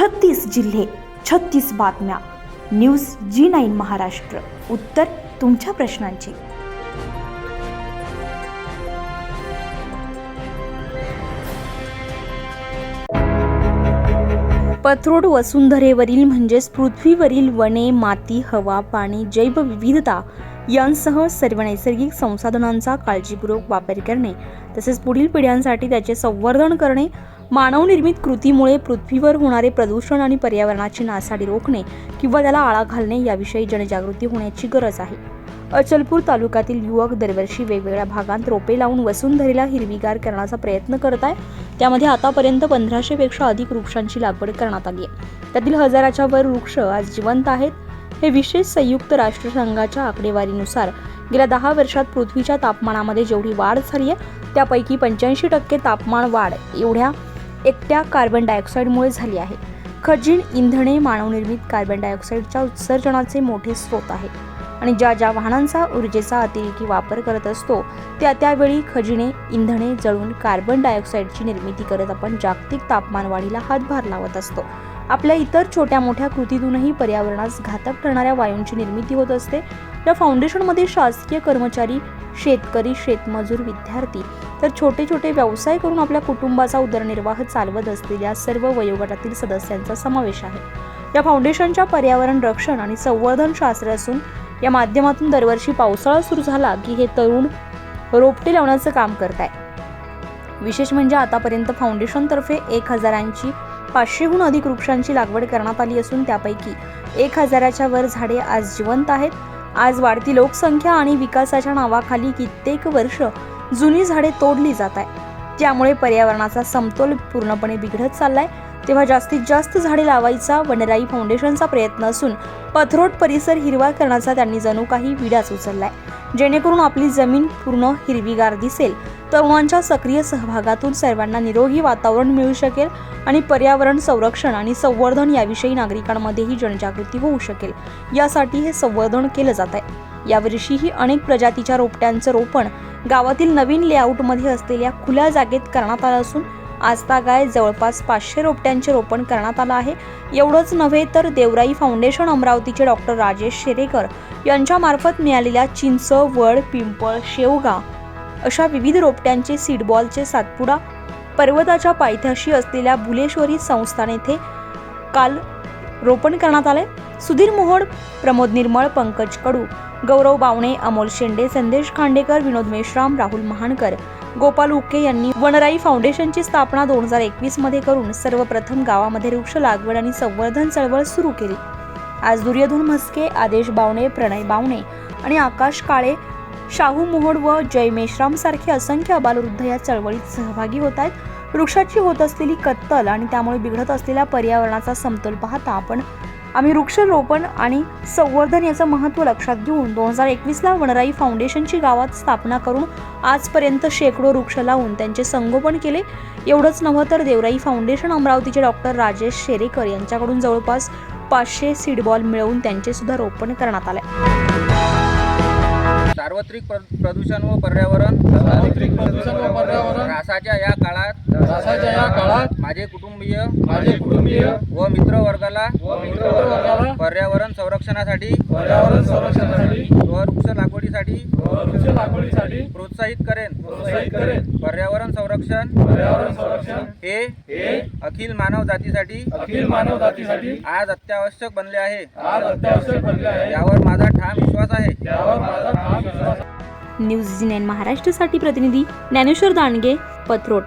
छत्तीस जिल्हे छत्तीस बातम्या. News G nine Maharashtra. उत्तर तुमच्या प्रश्नांची. पथरोड वसुंधरेवरील म्हणजेच पृथ्वीवरील वने माती हवा पाणी जैवविविधता यांसह सर्व नैसर्गिक संसाधनांचा काळजीपूर्वक वापर करणे तसेच पुढील पिढ्यांसाठी त्याचे संवर्धन करणे मानवनिर्मित कृतीमुळे पृथ्वीवर होणारे प्रदूषण आणि पर्यावरणाची नासाडी रोखणे किंवा त्याला आळा घालणे याविषयी जनजागृती होण्याची गरज आहे. अचलपूर तालुक्यातील युवक दरवर्षी वेगवेगळ्या भागांत रोपे लावून वसुंधरेला हिरवीगार करण्याचा प्रयत्न करत आहे. त्यामध्ये आतापर्यंत पंधराशेपेक्षा अधिक वृक्षांची लागवड करण्यात आली आहे. त्यातील हजाराच्या वर वृक्ष आज जिवंत आहेत. हे विशेष संयुक्त राष्ट्रसंघाच्या आकडेवारीनुसार गेल्या दहा वर्षात पृथ्वीच्या तापमानामध्ये जेवढी वाढ झाली आहे त्यापैकी पंच्याऐंशी टक्के तापमान वाढ एवढ्या एकट्या कार्बन डायऑक्साईडमुळे झाली आहे. खजिन इंधने मानवनिर्मित कार्बन डायऑक्साईडच्या उत्सर्जनाचे मोठे स्रोत आहे. आणि ज्या ज्या वाहनांचा ऊर्जेचा अतिरेकी वापर करत असतो त्या त्यावेळी खजिने इंधने जळून कार्बन डायऑक्साईडची निर्मिती करत आपण जागतिक तापमान वाढीला हातभार लावत असतो. आपल्या इतर छोट्या मोठ्या कृतीतूनही पर्यावरणास घातक ठरणाऱ्या वायूंची निर्मिती होत असते. या फाउंडेशनमध्ये शासकीय कर्मचारी शेतकरी शेतमजूर विद्यार्थी तर छोटे छोटे व्यवसाय करून आपल्या कुटुंबाचा उदरनिर्वाह चालवत असलेल्या सर्व वयोगटातील सदस्यांचा समावेश आहे. या फाउंडेशनच्या पर्यावरण रक्षण आणि संवर्धन शास्त्र असून या माध्यमातून दरवर्षी पावसाळा सुरू झाला की हे तरुण रोपटे लावण्याचं काम करत आहे विशेष म्हणजे आतापर्यंत फाउंडेशनतर्फे एक हजारांची पाचशेहून अधिक वृक्षांची लागवड करण्यात आली असून त्यापैकी एक हजाराच्या वर झाडे आज जिवंत आहेत. आज वाढती लोकसंख्या आणि विकासाच्या नावाखाली कित्येक वर्ष जुनी झाडे तोडली जात आहे त्यामुळे पर्यावरणाचा समतोल पूर्णपणे बिघडत चाललाय. तेव्हा जास्तीत जास्त झाडे लावायचा वनराई फाउंडेशनचा प्रयत्न असून पथरोट परिसर हिरवा करण्याचा त्यांनी जणू काही विडाच उचललाय. जेणेकरून आपली जमीन पूर्ण हिरवीगार दिसेल. तरुणांच्या सक्रिय सहभागातून सर्वांना निरोगी वातावरण मिळू शकेल आणि पर्यावरण संरक्षण आणि संवर्धन याविषयी नागरिकांमध्येही जनजागृती होऊ शकेल. यासाठी हे संवर्धन केलं जात आहे. यावर्षीही अनेक प्रजातीच्या रोपट्यांचं रोपण गावातील नवीन लेआउटमध्ये असलेल्या खुल्या जागेत करण्यात आलं असून आजतागाय जवळपास पाचशे रोपट्यांचे रोपण करण्यात आलं आहे. एवढंच नव्हे तर देवराई फाउंडेशन अमरावतीचे डॉक्टर राजेश शेरेकर यांच्यामार्फत मिळालेल्या चिंच वड पिंपळ शेवगा अशा विविध रोपट्यांचे सीडबॉलचे सातपुडा पर्वताच्या पायथ्याशी असलेल्या भुलेश्वरी संस्थान येथे काल रोपण करण्यात आले. सुधीर मोहोड प्रमोद निर्मळ पंकज कडू गौरव बावणे अमोल शेंडे संदेश खांडेकर विनोद मेश्राम राहुल महानकर गोपाल उके यांनी वनराई फाउंडेशनची स्थापना दोन हजार एकवीसमध्ये करून सर्वप्रथम गावामध्ये वृक्ष लागवड आणि संवर्धन चळवळ सुरू केली. आज दुर्योधन म्हस्के आदेश बावणे प्रणय बावणे आणि आकाश काळे शाहू मोहोड व जय मेश्राम सारखे असंख्य अबालवृद्ध या चळवळीत सहभागी होत आहेत. वृक्षाची होत असलेली कत्तल आणि त्यामुळे बिघडत असलेल्या पर्यावरणाचा समतोल पाहता आपण आम्ही वृक्षरोपण आणि संवर्धन याचं महत्त्व लक्षात घेऊन दोन हजार एकवीसला वनराई फाउंडेशनची गावात स्थापना करून आजपर्यंत शेकडो वृक्ष लावून त्यांचे संगोपन केले. एवढंच नव्हं तर देवराई फाउंडेशन अमरावतीचे डॉक्टर राजेश शेरेकर यांच्याकडून जवळपास पाचशे सीडबॉल मिळवून त्यांचे सुद्धा रोपण करण्यात आले सार्वत्रिक प्र- प्रदूषण व पर्यावरण. सार्वत्रिक प्रदूषण व पर्यावरण. ऱ्हासाच्या या काळात रासाच्या या काळात माझे कुटुंबीय माझे कुटुंबीय व मित्रवर्गाला व मित्रवर्गाला पर्यावरण संरक्षणासाठी पर्यावरण संरक्षणासाठी व वृक्ष लागवडीसाठी वृक्ष लागवडीसाठी प्रोत्साहित करेन. प्रोत्साहित करेन. पर्यावरण संरक्षण पर्यावरण संरक्षण हे हे अखिल मानव जातीसाठी अखिल मानव जातीसाठी आज अत्यावश्यक बनले आहे. आज अत्यावश्यक बनले आहे. यावर माझा ठाम विश्वास आहे. यावर माझा ठाम विश्वास आहे. न्यूज नाईन महाराष्ट्रासाठी प्रतिनिधी ज्ञानेश्वर दांडगे पथरोट.